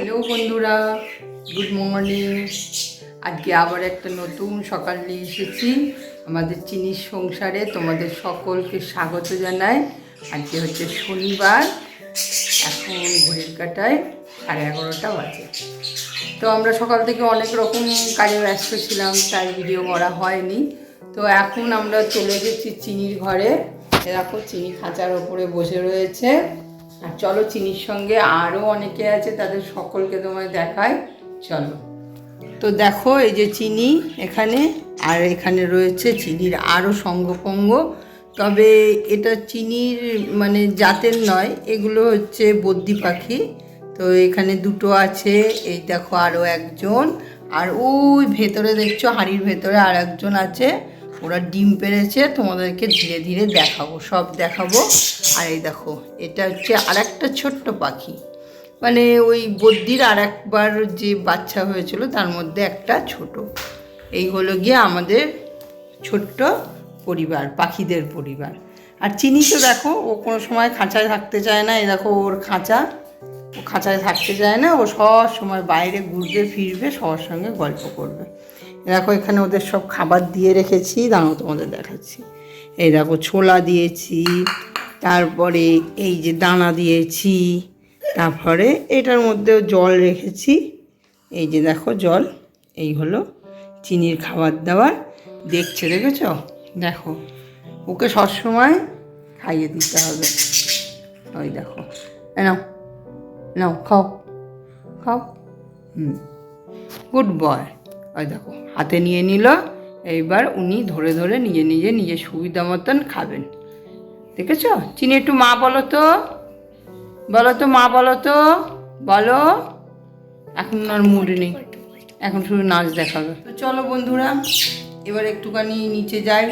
Hello বন্ধুরা। Good morning আজকে আবার একটা নতুন সকাল নিয়ে এসেছি। আমাদের চিনির সংসারে তোমাদের সকলকে স্বাগত জানাই। আজকে হচ্ছে শনিবার। এখন ঘড়ির কাটায় সাড়ে এগারোটা বাজে। তো আমরা সকাল থেকে অনেক রকম কাজে ব্যস্ত ছিলাম, তাই ভিডিও করা হয়নি। তো এখন আমরা চলে এসেছি চিনির ঘরে। দেখো, চিনি খাঁচার ওপরে বসে রয়েছে। আর চলো, চিনির সঙ্গে আরও অনেকে আছে, তাদের সকলকে তোমায় দেখায় চলো। তো দেখো, এই যে চিনি এখানে, আর এখানে রয়েছে চিনির আরও সঙ্গপঙ্গ। তবে এটা চিনির মানে জাতের নয়, এগুলো হচ্ছে বদ্যি পাখি। তো এখানে দুটো আছে, এই দেখো আরও একজন। আর ওই ভেতরে দেখছ, হাড়ির ভেতরে আর একজন আছে। ওরা ডিম পেরেছে, তোমাদেরকে ধীরে ধীরে দেখাবো, সব দেখাবো। আর এই দেখো, এটা হচ্ছে আর একটা ছোট্ট পাখি। মানে ওই বদ্যির আর একবার যে বাচ্চা হয়েছিল, তার মধ্যে একটা ছোট। এই হলো গিয়ে আমাদের ছোট্ট পরিবার, পাখিদের পরিবার। আর চিনি তো দেখো, ও কোনো সময় খাঁচায় থাকতে চায় না। এই দেখো, ওর খাঁচা। ও খাঁচায় থাকতে চায় না, ও সব সময় বাইরে ঘুরবে, ফিরবে, সবার সঙ্গে গল্প করবে। দেখো, এখানে ওদের সব খাবার দিয়ে রেখেছি, দাঁড়াও তোমাদের দেখাচ্ছি। এই দেখো, ছোলা দিয়েছি, তারপরে এই যে দানা দিয়েছি, তারপরে এটার মধ্যেও জল রেখেছি। এই যে দেখো জল, এই হলো চিনির খাবার দাবার। দেখছে, দেখেছ? দেখো, ওকে সবসময় খাইয়ে দিতে হবে। ওই দেখো নাও নাও, খাও খাও। হুম, গুড বয়, ওই দেখো। হাতে নিয়ে নিল, এইবার উনি ধরে ধরে নিজে নিজে নিজে সুবিধা মতন খাবেন। দেখেছ? চিনি একটু মা বলো তো। বলো তো মা বলো তো। বলো। এখন আর মুড নেই। এখন শুধু নাচ দেখাবে। তো চলো বন্ধুরা, এবার একটুখানি নিচে যাই।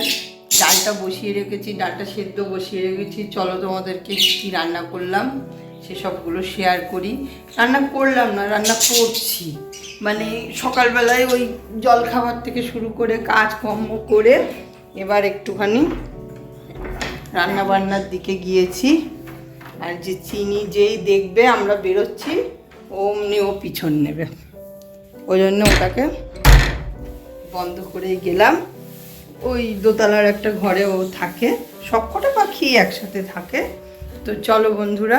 ডালটা বসিয়ে রেখেছি, ডালটা সেদ্ধ বসিয়ে রেখেছি। চলো তোমাদেরকে কী রান্না করলাম, সেসবগুলো শেয়ার করি। রান্না করলাম না, রান্না করছি। মানে সকালবেলায় ওই জল খাবার থেকে শুরু করে কাজকর্ম করে এবার একটুখানি রান্নাবান্নার দিকে গিয়েছি। আর যে চিনি যেই দেখবে আমরা বেরোচ্ছি, অমনি ও পিছন নেবে। ওই জন্য ওটাকে বন্ধ করে গেলাম। ওই দোতলার একটা ঘরে ও থাকে, সবকটা পাখি একসাথে থাকে। তো চলো বন্ধুরা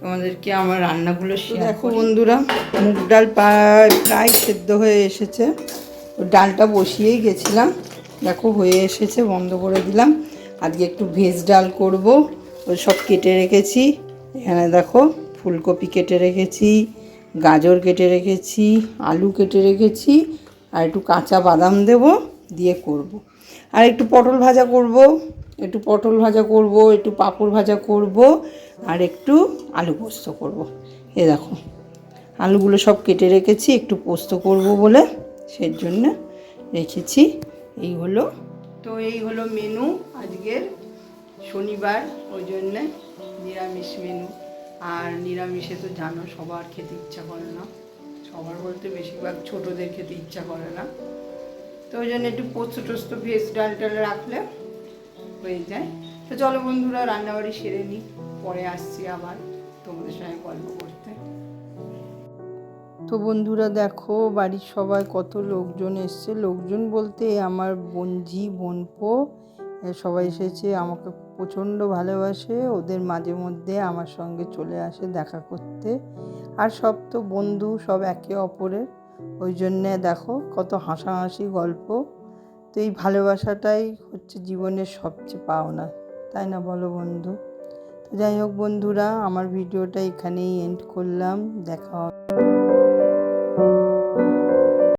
তোমাদেরকে আমার রান্নাগুলো দেখো বন্ধুরা মুগ ডাল প্রায় প্রায় সেদ্ধ হয়ে এসেছে। ডালটা বসিয়েই গেছিলাম। দেখো হয়ে এসেছে বন্ধ করে দিলাম। আজকে একটু ভেজ ডাল করব। ওই সব কেটে রেখেছি। এখানে দেখো ফুলকপি কেটে রেখেছি গাজর কেটে রেখেছি আলু কেটে রেখেছি আর একটু কাঁচা বাদাম দেব দিয়ে করব। আর একটু পটল ভাজা করব একটু পটল ভাজা করব একটু পাঁপড় ভাজা করব আর একটু আলু পোস্ত করব। এ দেখো, আলুগুলো সব কেটে রেখেছি, একটু পোস্ত করব বলে সেই জন্য রেখেছি। এই হলো, তো এই হলো মেনু আজকের শনিবার, ওই জন্যে নিরামিষ মেনু। আর নিরামিষে তো জানো, সবার খেতে ইচ্ছা করে না। সবার বলতে বেশিরভাগ ছোটদের খেতে ইচ্ছা করে না। তো ওই জন্য একটু পোস্ত টোস্ত, ভেজ, ডাল টাল রাখলে হয়ে যায়। তো চলো বন্ধুরা, রান্নাবাড়ি সেরে নিই। পরে আসছি আবার তোমাদের সঙ্গে গল্প করতে। তো বন্ধুরা দেখো, বাড়ির সবাই কত লোকজন এসছে। লোকজন বলতে আমার বোনঝি বোনপো সবাই এসেছে, আমাকে প্রচণ্ড ভালোবাসে। ওদের মাঝে মধ্যে আমার সঙ্গে চলে আসে দেখা করতে। আর সব তো বন্ধু, সব একে অপরের। ওই জন্যে দেখো, কত হাসাহাসি গল্প। তো এই ভালোবাসাটাই হচ্ছে জীবনের সবচেয়ে পাওনা, তাই না বলো বন্ধু? তো যাই হোক বন্ধুরা আমার ভিডিওটা এখানেই এন্ড করলাম। দেখা হবে।